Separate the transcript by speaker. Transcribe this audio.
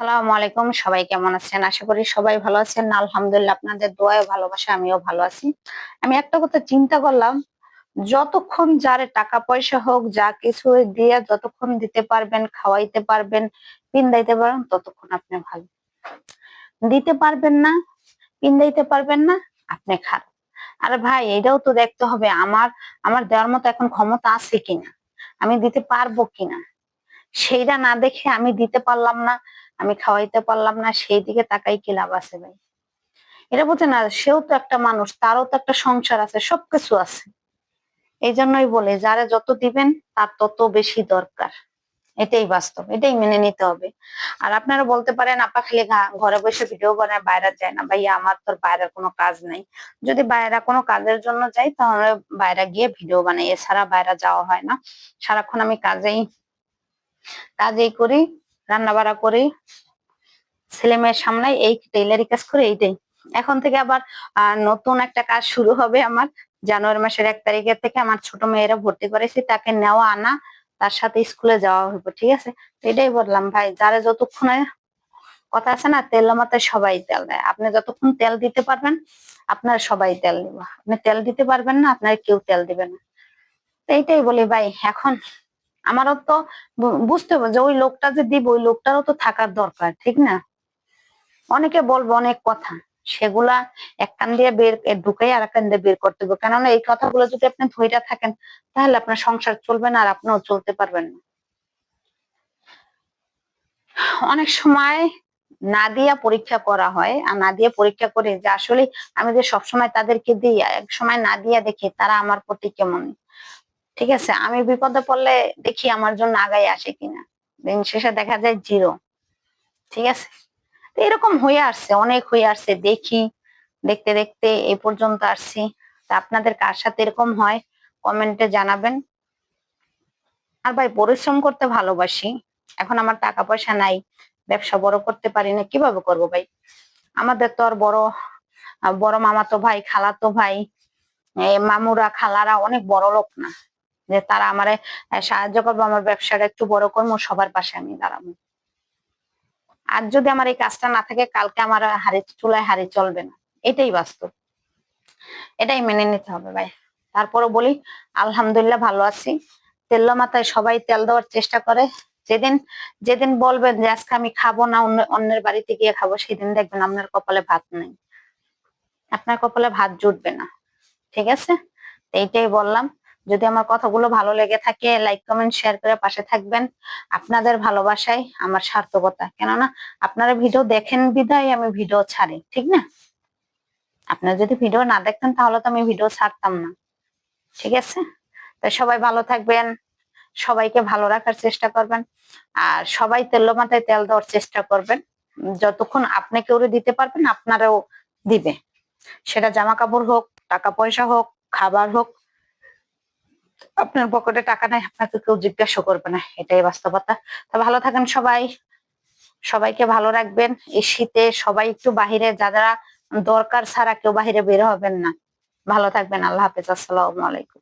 Speaker 1: আসসালামু আলাইকুম, সবাই কেমন আছেন? আশা করি সবাই ভালো আছেন। আলহামদুলিল্লাহ, আপনাদের দোয়ায় ভালোবাসা, আমিও ভালো আছি। আমি একটা কথা চিন্তা করলাম, যতক্ষণ যারে টাকা পয়সা হোক, যা কিছু দিয়ে যতক্ষণ দিতে পারবেন, খাওয়াইতে পারবেন, পিন্দাইতে পারবেন, ততক্ষণ আপনি ভালো। দিতে পারবেন না, পিন্দাইতে পারবেন না, আপনি খারাপ। আরে ভাই, এটাও তো দেখতে হবে, আমার আমার দেওয়ার মতো এখন ক্ষমতা আছে কিনা? আমি দিতে পারব কিনা? সেইটা না দেখে আমি দিতে পারলাম না আমি খাওয়াইতে পারলাম না, সেই দিকে তাকাই কি লাভ আছে ভাই? এটা বলছে, না, সেও তো একটা মানুষ, তারও তো একটা সংসার আছে, সবকিছু আছে। এই জন্যই বলে, যারা যত দিবেন, তার তত বেশি দরকার। এটাই বাস্তব, এটাই মেনে নিতে হবে। আর আপনারা বলতে পারেন, আপা খালি ঘরে বসে ভিডিও বানায়, বাইরে যায় না ভাইয়া, আমার তোর বাইরের কোনো কাজ নাই। যদি বাইরে কোনো কাজের জন্য যাই, তাহলে বাইরে গিয়ে ভিডিও বানাই, এছাড়া বাইরে যাওয়া হয় না। সারাক্ষণ আমি কাজেই কাজেই করি। রান্না বাড়া করি। ছেলে মেয়ের সামনে এই টেইলারি কাজ করে, এইটাই। এখন থেকে আবার নতুন একটা কাজ শুরু হবে আমার। জানুয়ারি মাসের এক তারিখের থেকে আমার ছোট মেয়েরা ভর্তি করেছি, তাকে নেওয়া, আনা, তার সাথে স্কুলে যাওয়া হবে ঠিক আছে? এটাই বললাম, ভাই, যারা যতক্ষণে কথা আছে না, তেল মাথায় সবাই তেল দেয়। আপনি যতক্ষণ তেল দিতে পারবেন, আপনার সবাই তেল দিব। আপনি তেল দিতে পারবেন না, আপনার কেউ তেল দিবে না। এইটাই বলি, ভাই, এখন আমারও তো বুঝতে হবে যে ওই লোকটা যে দিব, ওই লোকটারও তো থাকার দরকার, ঠিক না? অনেকে বলব অনেক কথা, সেগুলা এক কান দিয়ে বের ঢুকাই আর এক কান দিয়ে বের করতে হবে। কেননা এই কথাগুলো যদি আপনি ধৈর্য থাকেন, তাহলে আপনার সংসার চলবে না আর আপনিও চলতে পারবেন না। অনেক সময় না দিয়া পরীক্ষা করা হয়, আর না দিয়ে পরীক্ষা করে যে আসলে আমি যে সবসময় তাদেরকে দিই, এক সময় না দিয়া দেখি তারা আমার প্রতি কেমন। ঠিক আছে? আমি বিপদে পড়লে দেখি আমার জন্য আগাই আসে কিনা। দিন শেষে দেখা যায় জিরো। ঠিক আছে? এরকম হয়ে আসছে, অনেক হয়ে আসছে। দেখি, দেখতে দেখতে এই পর্যন্ত আসছি। তা আপনাদের কার সাথে এরকম হয়? কমেন্টে জানাবেন। আর ভাই, পরিশ্রম করতে ভালোবাসি। এখন আমার টাকা পয়সা নাই, ব্যবসা বড় করতে পারি না। কীভাবে করব ভাই? আমাদের তো আর বড় বড় মামাতো ভাই, খালাতো ভাই, এ মামুরা, খালারা অনেক বড় লোক না। যে তারা আমারে সাহায্য করব, আমার ব্যবসাটা একটু বড় করব, সবার পাশে আমি দাঁড়াবো। আর যদি আমার এই কাজটা না থাকে, কালকে আমার হাড়ি চুলায় হাড়ি চলবে না। এটাই বাস্তব। এটাই মেনে নিতে হবে ভাই। তারপরে বলি, আলহামদুলিল্লাহ ভালো আছি। তেল মাথায় সবাই তেল দেওয়ার চেষ্টা করে। যেদিন যেদিন বলবেন যে আজকে আমি খাব না, অন্য, অন্যের বাড়িতে গিয়ে খাব, সেদিন দেখবেন আপনার কপালে ভাত নেই। আপনার কপালে ভাত জুটবে না। ঠিক আছে? এইটাই বললাম। যদি আমার কথাগুলো ভালো লেগে থাকে লাইক কমেন্ট শেয়ার করে পাশে থাকবেন। আপনাদের ভালোবাসাই আমার সার্থকতা। কেননা আপনারা ভিডিও দেখেন বিধায় আমি ভিডিও ছাড়ি, ঠিক না? আপনারা যদি ভিডিও না দেখতেন তাহলে তো আমি ভিডিও ছাড়তাম না, ঠিক আছে? তো সবাই ভালো থাকবেন, সবাইকে ভালো রাখার চেষ্টা করবেন, আর সবাই তেল মাথায় তেল দেওয়ার চেষ্টা করবেন। যতক্ষণ আপনি কেউ দিতে পারবেন, আপনারাও দিবে। সেটা জামা কাপড় হোক, টাকা পয়সা হোক, খাবার হোক আপনার পকেটে টাকা নাই, আপনাকে কেউ জিজ্ঞাসা করবে না, এটাই বাস্তবতা। তা ভালো থাকেন সবাই, সবাইকে ভালো রাখবেন। এই শীতে সবাই একটু বাহিরে, যারা দরকার ছাড়া কেউ বাহিরে বের হবেন না। ভালো থাকবেন, আল্লাহ হাফেজ, আসসালামু আলাইকুম।